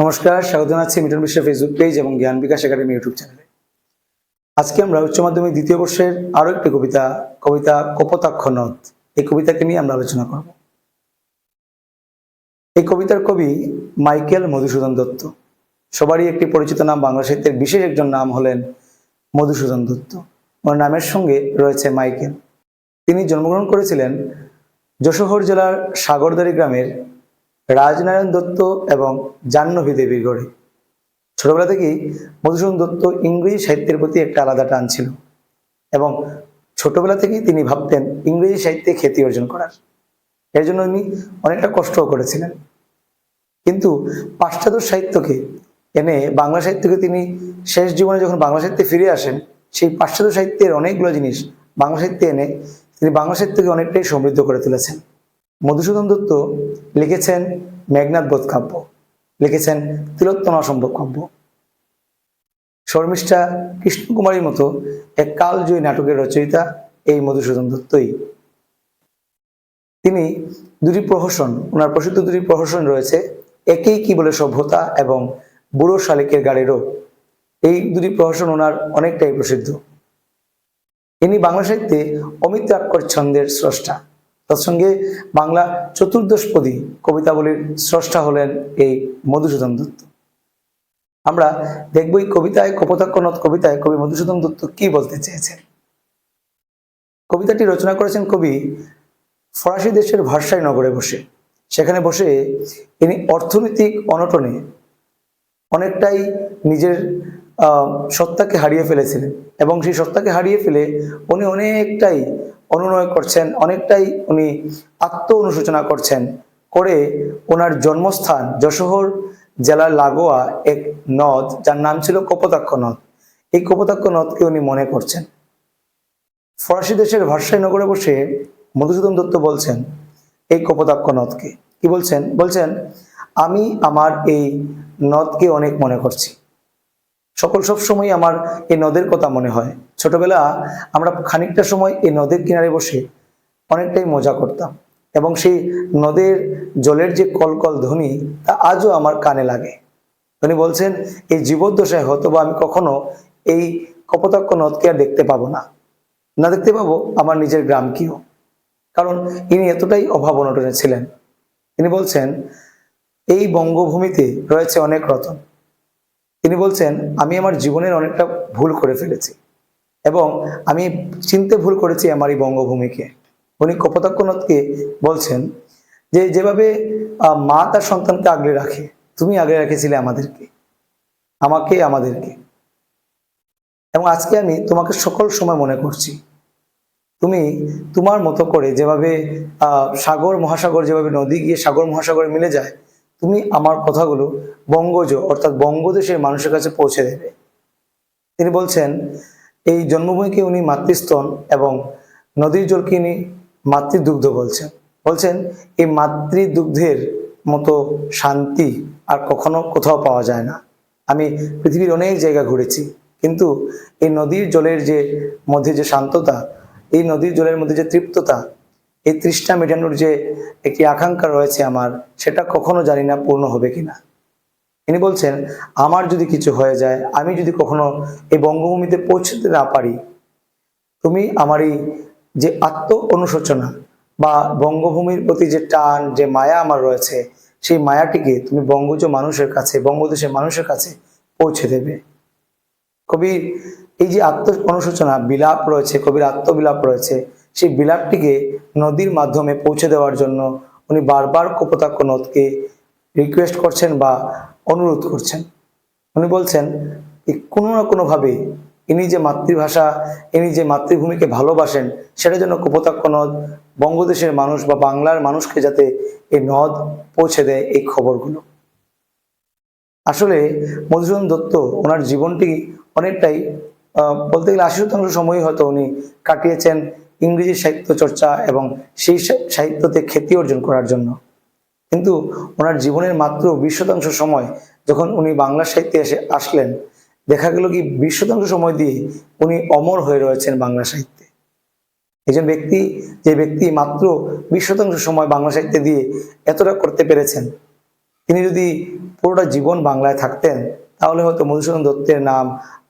নমস্কার, স্বাগত জানাচ্ছি মিটন বিশ্ব ফেসবুক পেজ এবং জ্ঞান বিকাশ একাডেমি ইউটিউব চ্যানেলে আজকে আমরা উচ্চ মাধ্যমিক দ্বিতীয় বর্ষের আরও একটি কবিতা কবিতা কপোতাক্ষ নদ, এই কবিতাকে নিয়ে আমরা আলোচনা করব। এই কবিতার কবি মাইকেল মধুসূদন দত্ত। সবারই একটি পরিচিত নাম বাংলা সাহিত্যের বিশেষ একজন নাম হলেন মধুসূদন দত্ত। ওর নামের সঙ্গে রয়েছে মাইকেল। তিনি জন্মগ্রহণ করেছিলেন যশোহর জেলার সাগরদারি গ্রামের রাজনারায়ণ দত্ত এবং জাহ্নবী দেবীর গড়ে ছোটবেলা থেকেই মধুসূদন দত্ত ইংরেজি সাহিত্যের প্রতি একটা আলাদা টান ছিল এবং ছোটবেলা থেকেই তিনি ভাবতেন ইংরেজি সাহিত্যে খ্যাতি অর্জন করার। এর জন্য উনি অনেকটা কষ্টও করেছিলেন। কিন্তু পাশ্চাত্য সাহিত্যকে এনে বাংলা সাহিত্যকে তিনি শেষ জীবনে যখন বাংলা সাহিত্যে ফিরে আসেন, সেই পাশ্চাত্য সাহিত্যের অনেকগুলো জিনিস বাংলা সাহিত্যে এনে তিনি বাংলা সাহিত্যকে অনেকটাই সমৃদ্ধ করে তুলেছেন। মধুসূদন দত্ত লিখেছেন মেঘনাথ বোধ কাব্য লিখেছেন তিলোত্তমা অসম্ভব কাব্য। শর্মিষ্ঠা কৃষ্ণকুমারীর মতো এক কালজয়ী নাটকের রচয়িতা এই মধুসূদন দত্তই। তিনি দুটি প্রহসন, ওনার প্রসিদ্ধ দুটি প্রহসন রয়েছে, একেই কি বলে সভ্যতা এবং বুড়ো শালিকের গাড়িরও। এই দুটি প্রহসন ওনার অনেকটাই প্রসিদ্ধ। ইনি বাংলা সাহিত্যে অমিত্রাক্ষর ছন্দের স্রষ্টা। তৎসঙ্গে বাংলা চতুর্দশপদী কবিতাবলীর স্রষ্টা হলেন এই মধুসূদন দত্ত। আমরা দেখব এই কবিতায় কপোতাক্ষনদ কবিতায় কবি মধুসূদন দত্ত কি বলতে চেয়েছেন। কবিতাটি রচনা করেছেন কবি ফরাসি দেশের ভার্সাই নগরে বসে। সেখানে বসে তিনি অর্থনৈতিক অনটনে অনেকটাই নিজের সত্তাকে হারিয়ে ফেলেছিলেন এবং সেই সত্তাকে হারিয়ে ফেলে উনি অনেকটাই অনুনয় করছেন, অনেকটাই উনি আত্ম অনুশোচনা করছেন করে ওনার জন্মস্থান যশোহর জেলার লাগোয়া এক নদ, যার নাম ছিল কপোতাক্ষ নদ। এই কপোতাক্ষ নদকে উনি মনে করছেন। ফরাসি দেশের ভার্সাই নগরে বসে মধুসূদন দত্ত বলছেন এই কপোতাক্ষ নদকে। কি বলছেন? বলছেন, আমি আমার এই নদকে অনেক মনে করছি। সকল সব সময় আমার এই নদের কথা মনে হয়। ছোটবেলা আমরা খানিকটা সময় এই নদের কিনারে বসে অনেকটাই মজা করতাম এবং সেই নদের জলের যে কলকল ধ্বনি তা আজও আমার কানে লাগে। উনি বলছেন, এই জীবদ্দশায় হয়তো বা আমি কখনো এই কপোতাক্ষ নদকে আর দেখতে পাবো না। না দেখতে পাবো আমার নিজের গ্রাম গ্রামকেও। কারণ ইনি এতটাই অভাব অনটনে ছিলেন। তিনি বলছেন, এই বঙ্গভূমিতে রয়েছে অনেক রতন। তিনি বলছেন, আমি আমার জীবনের অনেকটা ভুল করে ফেলেছি এবং আমি চিনতে ভুল করেছি আমার এই বঙ্গভূমিকে। উনি কপোতাক্ষনাথকে বলছেন যে, যেভাবে মা তার সন্তানকে আগলে রাখে, তুমি আগলে রেখেছিলে আমাদেরকে, আমাকে, আমাদেরকে। এবং আজকে আমি তোমাকে সকল সময় মনে করছি। তুমি তোমার মতো করে যেভাবে সাগর, মহাসাগর, যেভাবে নদী গিয়ে সাগর, মহাসাগরে মিলে যায় তুমি আমার কথাগুলো বঙ্গজ, অর্থাৎ বঙ্গদেশের মানুষের কাছে পৌঁছে দেবে। তিনি বলছেন, এই জন্মভূমিকে উনি মাতৃস্তন এবং নদীর জলকে উনি মাতৃদুগ্ধ বলছেন। বলছেন, এই মাতৃদুগ্ধের মতো শান্তি আর কখনো কোথাও পাওয়া যায় না। আমি পৃথিবীর অনেক জায়গা ঘুরেছি, কিন্তু এই নদীর জলের যে মধ্যে যে শান্ততা, এই নদীর জলের মধ্যে যে তৃপ্ততা এই তৃষ্ণা মেটানোর যে একটি আকাঙ্ক্ষা রয়েছে আমার, সেটা কখনো জানি না পূর্ণ হবে কিনা। তিনি বলছেন, আমার যদি কিছু হয়ে যায়, আমি যদি কখনো এই বঙ্গভূমিতে পৌঁছতে না পারি, তুমি আমার এই যে আত্ম অনুশোচনা বা বঙ্গভূমির প্রতি যে টান, যে মায়া আমার রয়েছে, সেই মায়াটিকে তুমি বঙ্গজ মানুষের কাছে, বঙ্গদেশের মানুষের কাছে পৌঁছে দেবে। কবির এই যে আত্ম অনুশোচনা বিলাপ রয়েছে, কবির আত্মবিলাপ রয়েছে সেই বিলাপটিকে নদীর মাধ্যমে পৌঁছে দেওয়ার জন্য উনি বারবার কপোতাক্ষ নদকে রিকোয়েস্ট করছেন বা অনুরোধ করছেন। উনি বলছেন কোনো না কোনোভাবে ইনি যে মাতৃভাষা, ইনি যে মাতৃভূমিকে ভালোবাসেন, সেটা যেন কপোতাক্ষ নদ বঙ্গদেশের মানুষ বা বাংলার মানুষকে যাতে এই নদ পৌঁছে দেয় এই খবরগুলো। আসলে মধুসূদন দত্ত ওনার জীবনটি অনেকটাই বলতে গেলে আশি শতাংশ সময় হয়তো উনি কাটিয়েছেন ইংরেজি সাহিত্য চর্চা এবং সেই সাহিত্যতে খ্যাতি অর্জন করার জন্য। কিন্তু ওনার জীবনের মাত্র বিশ শতাংশ সময় যখন উনি বাংলা সাহিত্যে এসে আসলেন, দেখা গেল কি বিশ শতাংশ সময় দিয়ে উনি অমর হয়ে রয়েছেন বাংলা সাহিত্যে। একজন ব্যক্তি, যে ব্যক্তি মাত্র বিশ শতাংশ সময় বাংলা সাহিত্যে দিয়ে এতটা করতে পেরেছেন, তিনি যদি পুরোটা জীবন বাংলায় থাকতেন, তাহলে হয়তো মধুসূদন দত্তের নাম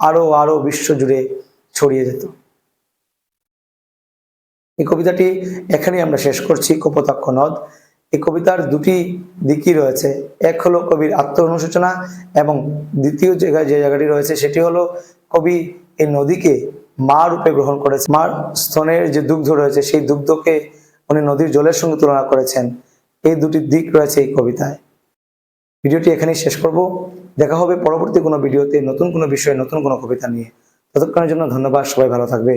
আরও আরও বিশ্ব জুড়ে ছড়িয়ে যেত। এই কবিতাটি এখানেই আমরা শেষ করছি, কপোতাক্ষ নদ। এই কবিতার দুটি দিকই রয়েছে। এক হলো কবির আত্ম অনুশোচনা এবং দ্বিতীয় জায়গায় যে জায়গাটি রয়েছে সেটি হলো কবি এই নদীকে মা রূপে গ্রহণ করেছে। মার স্তনের যে দুগ্ধ রয়েছে সেই দুগ্ধকে উনি নদীর জলের সঙ্গে তুলনা করেছেন। এই দুটি দিক রয়েছে এই কবিতায়। ভিডিওটি এখানেই শেষ করব। দেখা হবে পরবর্তী কোনো ভিডিওতে নতুন কোনো বিষয়ে, নতুন কোনো কবিতা নিয়ে। ততক্ষণের জন্য ধন্যবাদ। সবাই ভালো থাকবে।